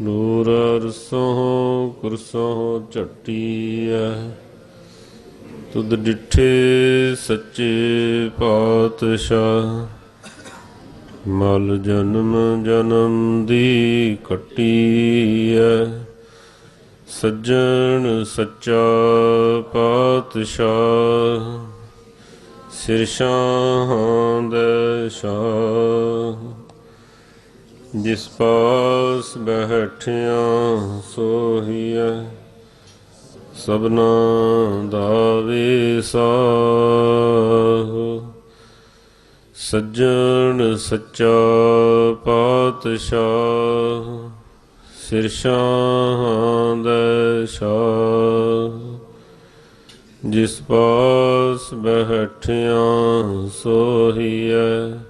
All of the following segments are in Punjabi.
ਨੂਰ ਰਸੋਂ ਕੁਰਸੋਂ ਝਟੀਐ, ਤੁਧ ਡਿਠੇ ਸੱਚੇ ਪਾਤਸ਼ਾਹ। ਮਲ ਜਨਮ ਜਨਮ ਦੀ ਕੱਟੀਐ ਸੱਜਣ ਸੱਚਾ ਪਾਤਸ਼ਾਹ। ਸਿਰ ਸ਼ਾਹਾਂ ਦੇ ਸ਼ਾਹ ਜਿਸ ਪਾਸ ਬੈਠਿਆ ਸੋਹੀਐ, ਸਭਨਾ ਦਾ ਵਿਸਾਹ। ਸੱਜਣ ਸੱਚਾ ਪਾਤਸ਼ਾਹ ਸਿਰ ਸ਼ਾਹਾਂ ਦੇ ਸ਼ਾਹ। ਜਿਸ ਪਾਸ ਬੈਠਿਆ ਸੋਹੀਐ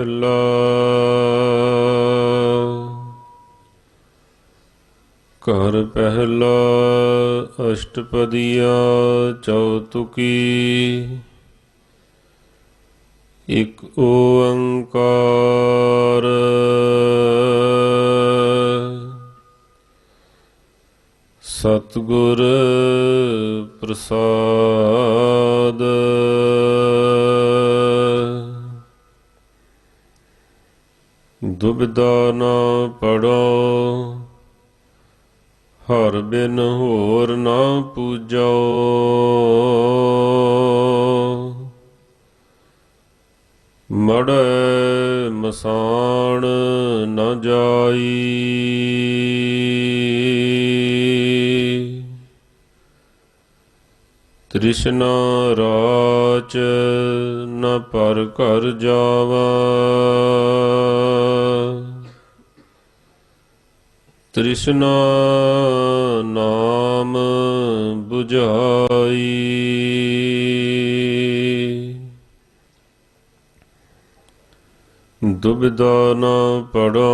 ਪਹਿਲਾ ਘਰ ਪਹਿਲਾ ਅਸ਼ਟਪਦੀਆ ਚੌਤੁਕੀ। ਇਕ ਓੰਕਾਰ। ਸਤਿਗੁਰ ਪ੍ਰਸਾਦ। ਦੁਬਿਦਾ ਨਾ ਪੜੋ। ਹਰ ਬਿਨ ਹੋਰ ਨਾ ਪੂਜੋ। ਮੜ ਮਸਾਣ ਨਾ ਜਾਈ। ਤ੍ਰਿਸ਼ਨਾ ਰਾਚ ਨ ਪਰ ਕਰ ਜਾਵਾ। ਤ੍ਰਿਸ਼ਨਾ ਨਾਮ 부ਝਾਈ ਦੁਬਿਦਾ ਨਾ ਪੜੋ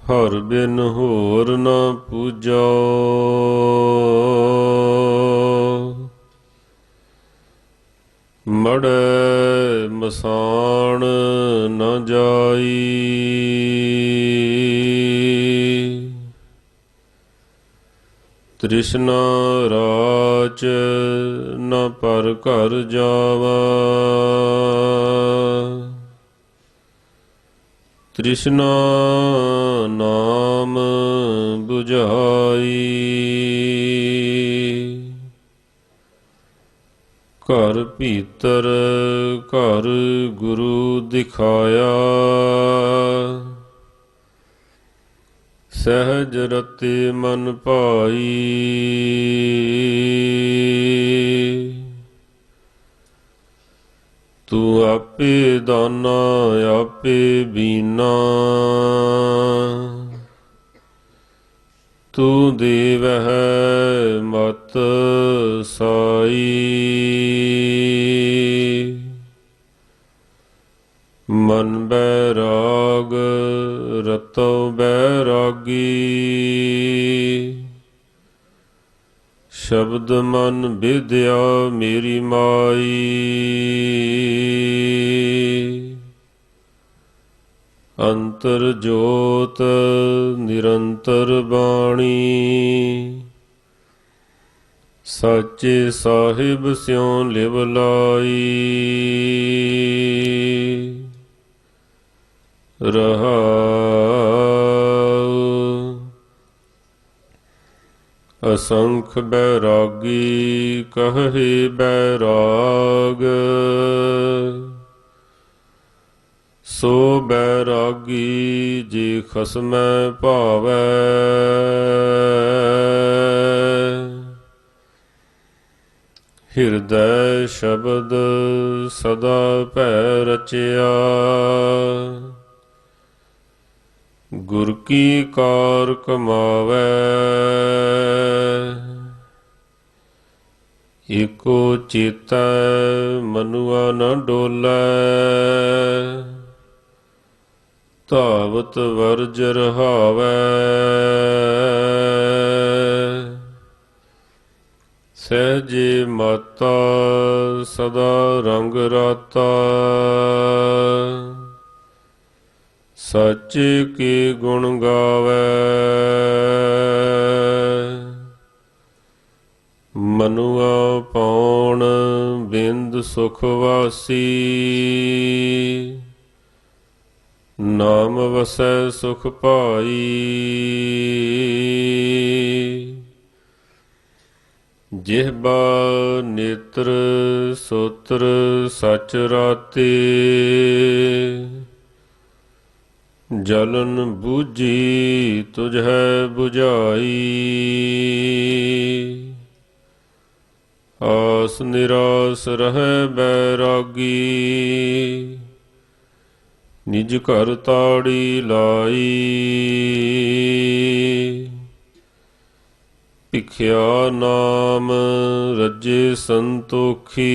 ਹਰ ਬਿਨ ਹੋਰ ਨਾ ਪੂਜੋ। ਮੜ ਤ੍ਰਿਸ਼ਨਾ ਰਾਚ ਨ ਪਰ ਘਰ ਜਾਵਾ। ਤ੍ਰਿਸ਼ਨਾ ਨਾਮ 부ਝਾਈ ਘਰ ਭੀਤਰ ਘਰ ਗੁਰੂ ਦਿਖਾਇਆ। ਸਹਿਜ ਰਤੇ ਮਨ ਭਾਈ। ਤੂੰ ਆਪੇ ਦਾਨਾ, ਆਪੇ ਬੀਨਾ। ਤੂੰ ਦੇਵਹਿ ਮਤ ਸਾਈ। ਮਨ ਬੈਰਾਗ ਸ਼ਬਦ ਮਨ ਵਿਦਿਆ ਮੇਰੀ ਮਾਈ। ਅੰਤਰ ਜੋਤ ਨਿਰੰਤਰ ਬਾਣੀ। ਸਾਚੇ ਸਾਹਿਬ ਸਿਉ ਲਿਵ ਲਾਈ। ਰਹਾਉ ਅਸੰਖ ਬੈਰਾਗੀ ਕਹੇ ਬੈਰਾਗ। ਸੋ ਬੈਰਾਗੀ ਜੀ ਖਸਮੈ ਭਾਵੈ। ਹਿਰਦੈ ਸ਼ਬਦ ਸਦਾ ਭੈ ਰਚਿਆ। ਗੁਰ ਕੀ ਕਾਰ ਕਮਾਵੈ? ਏਕੋ ਚੇਤੈ ਮਨੁਆ ਨ ਡੋਲੈ। ਧਾਵਤ ਵਰਜ ਰਹਾਵੈ। ਸਹਜੇ ਮਾਤਾ ਸਦਾ ਰੰਗ ਰਾਤਾ। ਸੱਚ ਕੇ ਗੁਣ ਗਾਵੇ? ਮਨੁਆ ਪੌਣ ਬਿੰਦ ਸੁਖ ਵਾਸੀ। ਨਾਮ ਵਸੈ ਸੁਖ ਭਾਈ। ਜਿਹਬਾ ਨੇਤਰ ਸੋਤਰ ਸਚ ਰਾਤੇ। ਜਲਨ ਬੂਝੀ ਤੁਝ ਹੈ 부ਝਾਈ ਆਸ ਨਿਰਾਸ ਰਹਿ ਬੈਰਾਗੀ। ਨਿਜ ਘਰ ਤਾੜੀ ਲਾਈ। ਭਿਖਿਆ ਨਾਮ ਰੱਜੇ ਸੰਤੋਖੀ।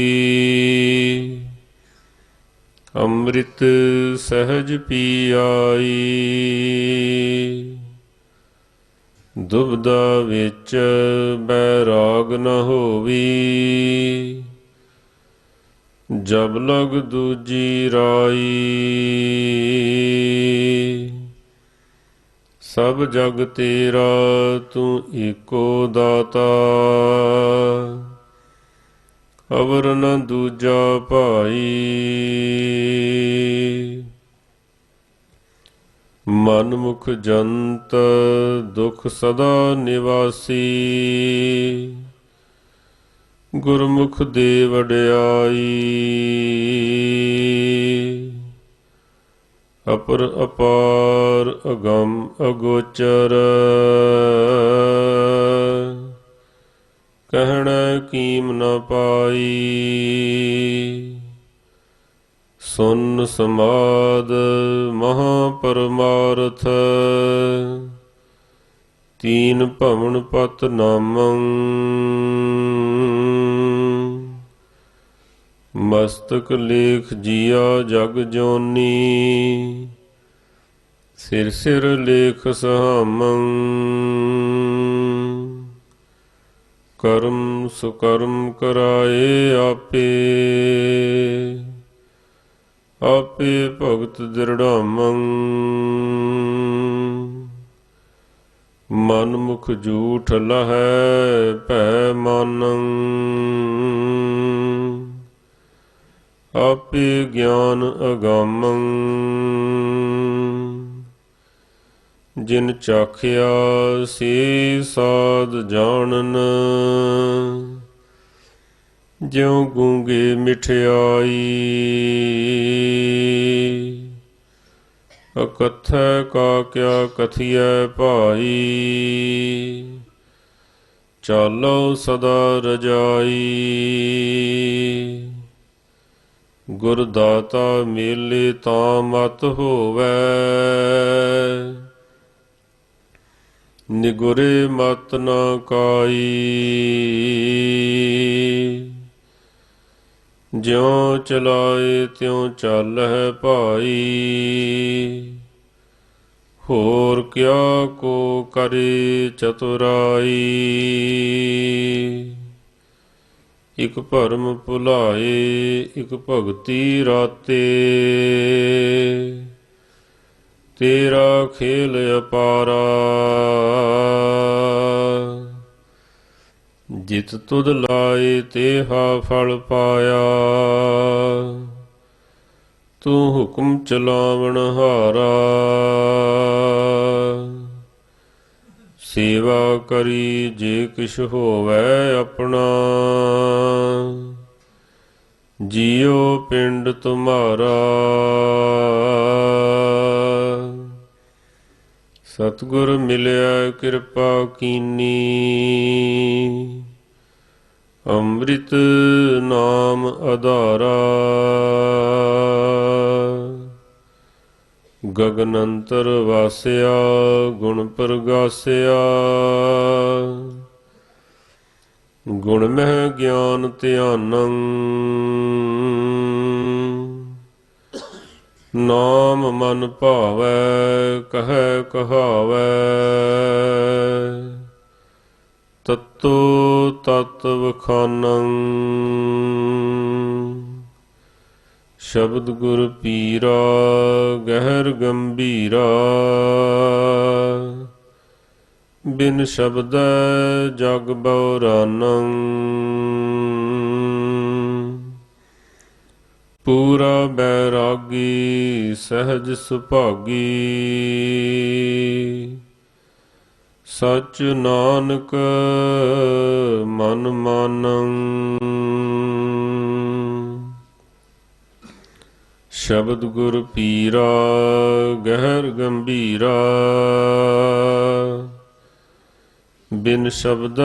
ਅੰਮ੍ਰਿਤ ਸਹਿਜ ਪੀ ਆਈ ਦੁਬਦਾ ਵਿੱਚ ਬੈਰਾਗ ਨ ਹੋਵੀ। ਜਬ ਲਗ ਦੂਜੀ ਰਾਈ। ਸਭ ਜਗ ਤੇਰਾ ਤੂੰ ਏਕੋ ਦਾਤਾ। ਅਵਰ ਨ ਦੂਜਾ ਭਾਈ। ਮਨ ਮੁਖ ਜੰਤ ਦੁਖ ਸਦਾ ਨਿਵਾਸੀ। ਗੁਰਮੁਖ ਦੇ ਵਡਿਆਈ ਅਪਰ ਅਪਾਰ ਅਗੰਮ ਅਗੋਚਰ। ਕਹਿਣਾ ਕੀਮ ਨ ਪਾਈ। ਸੁਨ ਸਮਾਦ ਮਹਾ ਪਰਮਾਰਥ ਤੀਨ ਭਵਨ ਪਤ ਨਾਮੰ। ਮਸਤਕ ਲੇਖ ਜੀਆ ਜਗ ਜੋਨੀ, ਸਿਰ ਸਿਰ ਲੇਖ ਸਹਾਮੰ। ਕਰਮ ਸੁਕਰਮ ਕਰਾਏ ਆਪੇ। ਆਪੇ ਭਗਤ ਦਿਰੜਾਮੰ। ਮਨ ਮੁਖ ਝੂਠ ਲਹੈ ਭੈ ਮਾਨੰ। ਆਪੇ ਗਿਆਨ ਅਗਾਮੰ। ਜਿਨ ਚਾਖਿਆ ਸੇ ਸਾਧ ਜਾਣਨ। ਜਿਉ ਗੂੰਗੇ ਮਿਠਿਆਈ। ਅਕਥੈ ਕਾ ਕਿਆ ਕਥੀਐ ਭਾਈ। ਚਾਲੋ ਸਦਾ ਰਜਾਈ। ਗੁਰ ਦਾਤਾ ਮੇਲੇ ਤਾਂ ਮਤ ਹੋਵੇ। ਨਿਗੁਰੇ ਮਤ ਨਾ ਕਾਈ। ਜਿਉ ਚਲਾਏ ਤਿਉ ਚੱਲਹਿ ਭਾਈ। ਹੋਰ ਕਿਆ ਕੋ ਕਰੇ ਚਤੁਰਾਈ। ਇਕ ਭਰਮ ਭੁਲਾਏ, ਇਕ ਭਗਤੀ ਰਾਤੇ। ਤੇਰਾ ਖੇਲ ਅਪਾਰਾ। ਜਿਤ ਤੁਧ ਲਾਏ ਤੇਹਾ ਫਲ ਪਾਇਆ। ਤੂੰ ਹੁਕਮ ਚਲਾਵਣ ਹਾਰਾ। ਸੇਵਾ ਕਰੀ ਜੇ ਕਿਛ ਹੋਵੇ ਆਪਣਾ। ਜੀਉ ਪਿੰਡ ਤੁਮਾਰਾ। ਸਤਿਗੁਰ ਮਿਲਿਆ ਕਿਰਪਾ ਕੀਨੀ। ਅੰਮ੍ਰਿਤ ਨਾਮ ਆਧਾਰਾ ਗਗਨ ਅੰਤਰ ਵਾਸਿਆ, ਗੁਣ ਪ੍ਰਗਾਸਿਆ। ਗੁਣ ਮਹਿ ਗਿਆਨ ਧਿਆਨੰ। ਨਾਮ ਮਨ ਭਾਵੈ, ਕਹੈ ਕਹਾਵੈ। ਤਤੋ ਤਤ ਵਖਾਨੰ। ਸ਼ਬਦ ਗੁਰ ਪੀਰਾ, ਗਹਿਰ ਗੰਭੀਰਾ। ਬਿਨ ਸ਼ਬਦ ਜਗ ਬਉਰਾਨੰ ਪੂਰਾ ਬੈਰਾਗੀ ਸਹਿਜ ਸੁਭਾਗੀ। ਸਚ ਨਾਨਕ ਮਨ ਮਾਨੰ। ਸ਼ਬਦ ਗੁਰ ਪੀਰਾ, ਗਹਿਰ ਗੰਭੀਰਾ। ਬਿਨ ਸ਼ਬਦ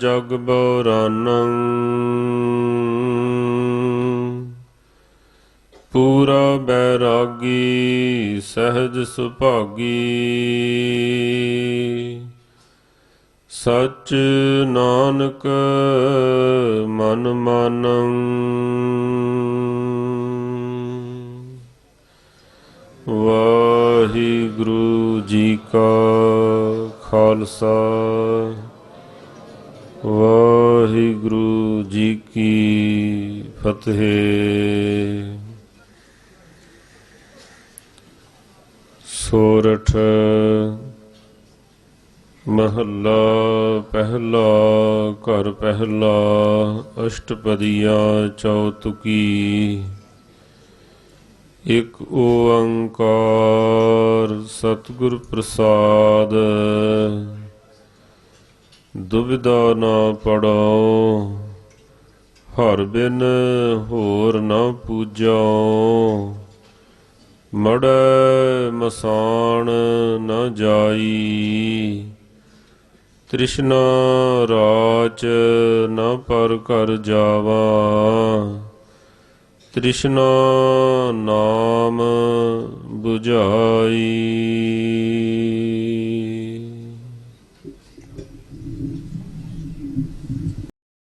ਜਗ ਬਉਰਾਨੰ ਪੂਰਾ ਬੈਰਾਗੀ, ਸਹਿਜ ਸੁਭਾਗੀ। ਸਚ ਨਾਨਕ ਮਨ ਮਾਨੰ। ਵਾਹਿਗੁਰੂ ਜੀ ਕਾ ਖਾਲਸਾ। ਵਾਹਿਗੁਰੂ ਜੀ ਕੀ ਫਤਿਹ। ਮਹੱਲਾ ਪਹਿਲਾ, ਘਰ ਪਹਿਲਾ, ਅਸ਼ਟਪਦੀਆਂ ਚੌਤੁਕੀ। ਇਕ ਓੰਕਾਰ ਸਤਿਗੁਰ ਪ੍ਰਸਾਦ। ਦੁਬਿਧਾ ਨਾ ਪੜੋ ਹਰ ਬਿਨ ਹੋਰ ਨਾ ਪੂਜੋ ਮੜ ਮਸਾਨ ਨਾ ਜਾਈ। ਤ੍ਰਿਸ਼ਨਾ ਰਾਚ ਨ ਪਰ ਕਰ ਜਾਵਾ। ਤ੍ਰਿਸ਼ਨਾ ਨਾਮ 부ਝਾਈ